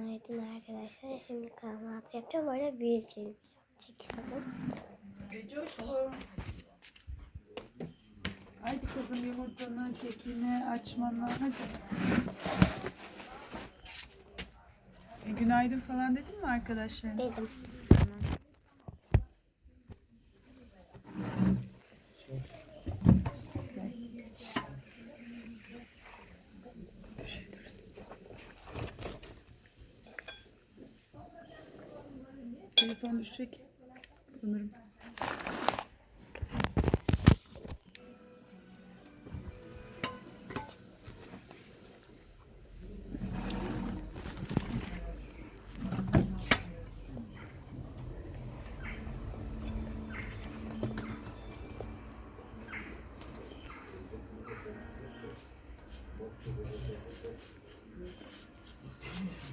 Günaydın arkadaşlar. Şimdi kahvaltı yapacağım. Böyle büyük çekiyorum. Coşku. Haydi kızım yumurtanı, kekini, açmanı hadi. E, günaydın falan dedin mi arkadaşlar? Dedim. Düşecek sanırım. Tuz mu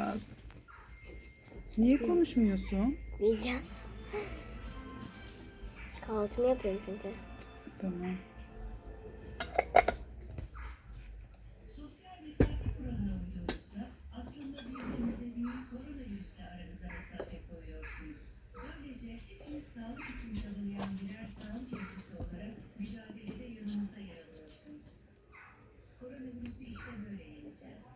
lazım? Niye konuşmuyorsun? Yiyeceğim. Kahvaltımı yapıyorum çünkü. Tamam. Sosyal mesafe kuralı uyduğunuzda aslında birbirinize değil koronavirüsle aranıza mesafe koyuyorsunuz. Böylece hepiniz sağlık için tanımlayan birer sağlık ilkesi olarak mücadelede yanınızda yer alıyorsunuz. Koronavirüsü işte böyle yeneceğiz.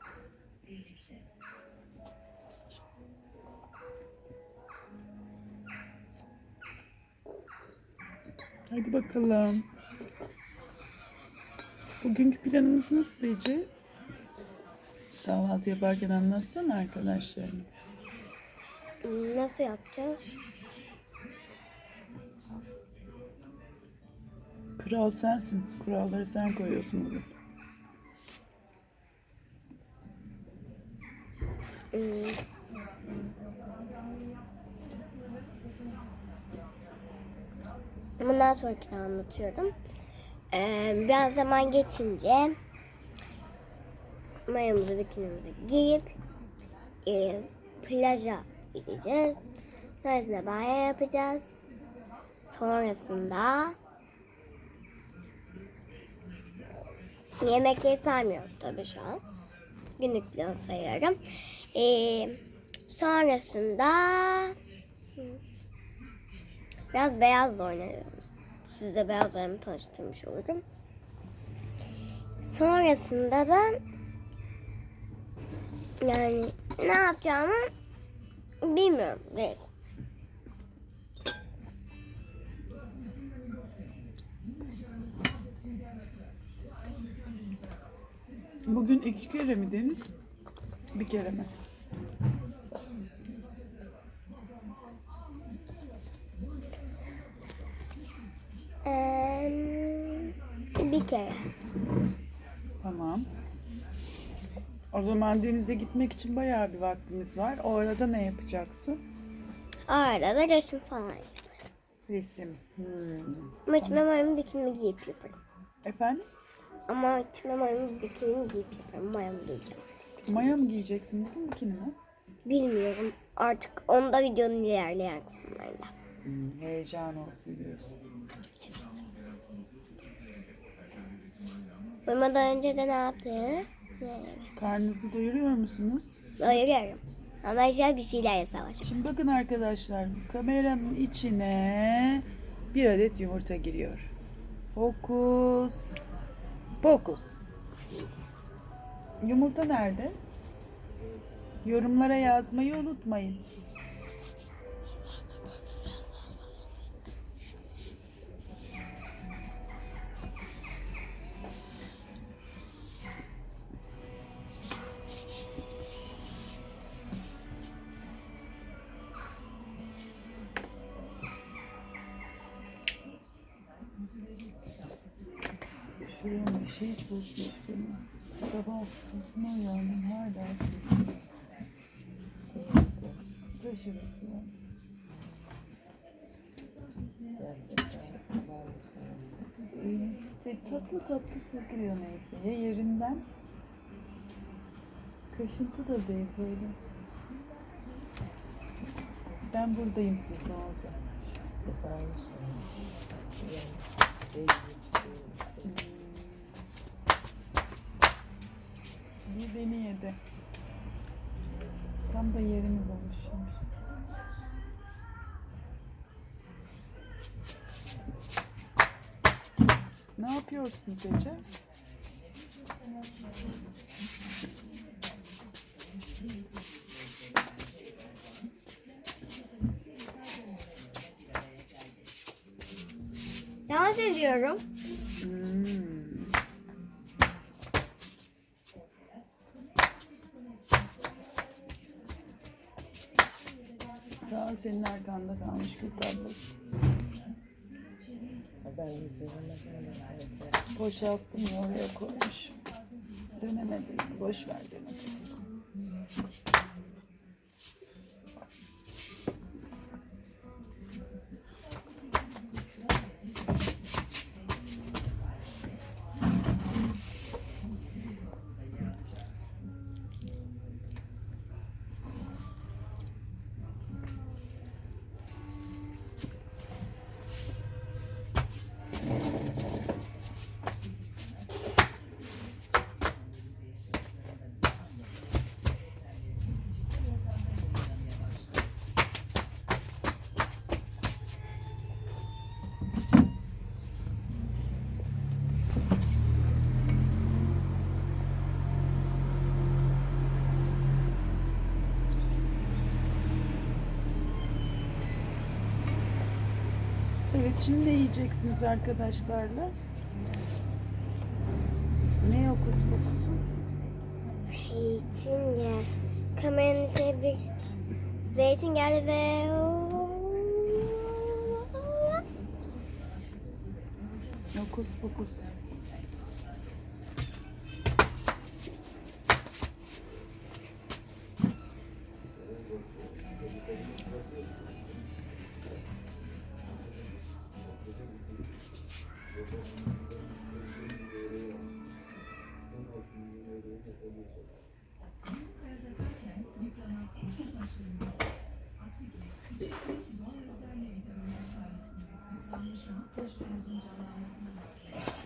Hadi bakalım. Bugünkü planımız nasıl Ece? Kahvaltı yaparken anlatsana arkadaşlarına. Nasıl yapacağız? Kral sensin. Kuralları sen koyuyorsun bugün. Hmm. Bundan sonrakini anlatıyorum. Ee, biraz zaman geçince mayamızı bikinimizi giyip e, plaja gideceğiz. Sonrasında banyo yapacağız. Sonrasında yemekleri saymıyorum tabii şu an. Günlük plan sayıyorum. Ee, sonrasında biraz beyazla oynarım. Size beyazlarımı tanıştırmış olurum. Sonrasında da yani ne yapacağımı bilmiyorum. Neyse. Bugün iki kere mi Deniz? Bir kere mi? Ee, bir kere. Tamam. O zaman denize gitmek için bayağı bir vaktimiz var. O arada ne yapacaksın? Arada da resim falan işte. Resim. Hmm. Ama mayamı bikinimi giyip yaparım. Efendim? Ama içime mayamı bikinimi giyip yaparım. Mayamı giyeceğim. Maya mı giyeceksin bugün bikini mi? Bilmiyorum. Artık onda videonun ilerleyen kısımlarında. Hmm, heyecan olsun diyorsun. Uyumadan önce de ne yaptı? Karnınızı doyuruyor musunuz? Doyuruyorum. Ama güzel bir şeylerle savaşıyorum. Şimdi bakın arkadaşlar kameranın içine bir adet yumurta giriyor. Fokus. Fokus. Yumurta nerede? Yorumlara yazmayı unutmayın. Şuraya bir şey sokmuş beni. Sabah susma uyandım hala susma. Taşırısı var. Ee, tatlı tatlı sızlıyor neyse. Ya yerinden kaşıntı da değil böyle. Ben buradayım siz Nazlı. Kızarmış yani. Bir beni yedi. Tam da yerini bulmuş şimdi. Ne yapıyorsunuz Ece? Dans ediyorum. Boşalttım ya oraya koymuş. Dönemedim. Boş ver demedim. Evet şimdi yiyeceksiniz arkadaşlarla? Ne okus pokusu? Zeytin gel. Kameranın içine bir zeytin geldi ve Okus pokus. Açma.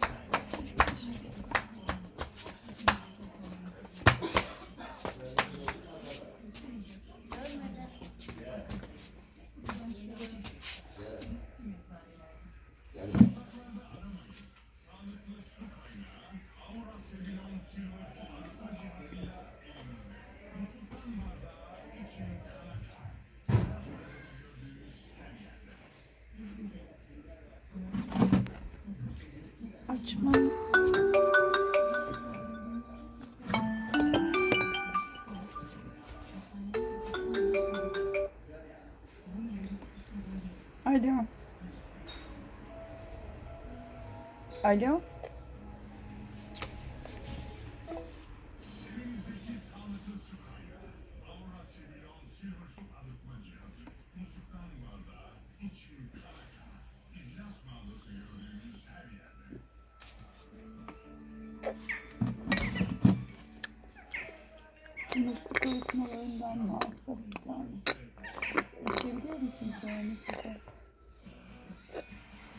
Alo. Musluk arıtmalarından mı alsak bir tane? İçebiliyor musun sonra size?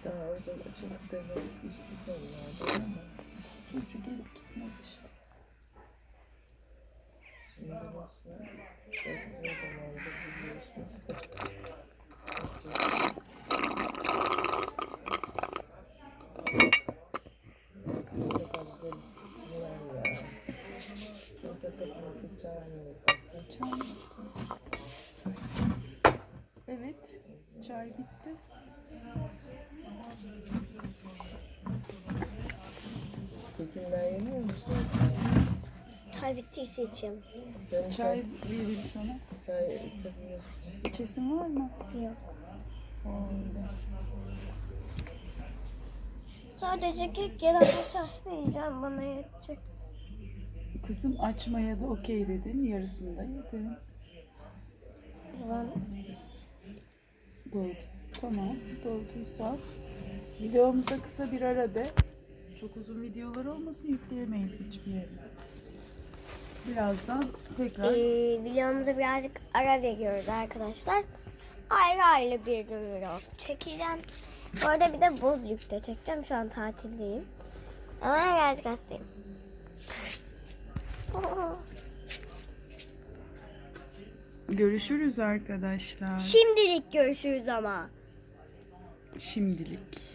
Daha orada açılıp da içtik onlardan ama Ucu gelip gitmez işte. şimdi burası çok zamandır biliyorsunuz. Burada fazla ne var ya? Kimse kapımızı çağırmıyor. Çay mısın? Evet. Çay bitti. Kekinden yemiyor musun? çay bittiyse içeyim. Ben Çay vereyim sana. çay içemiyorsun. İçesin var mı? Yok. Öyle. Sadece kek ya da şahane yiyeceğim bana yetecek. Kızım açmaya da okey dedin. Yarısında yedin. Ben Doldu. Tamam. Dolduysa. Videomuza kısa bir ara de. Çok uzun videolar olmasın yükleyemeyiz hiçbir yere. Birazdan tekrar Ee, videomuza birazcık ara veriyoruz arkadaşlar. ayrı ayrı bir vlog çekeceğim. Bu arada bir de buz yükte çekeceğim. Şu an tatildeyim. Ama geldik hastayım. Görüşürüz arkadaşlar. Şimdilik görüşürüz ama. Şimdilik.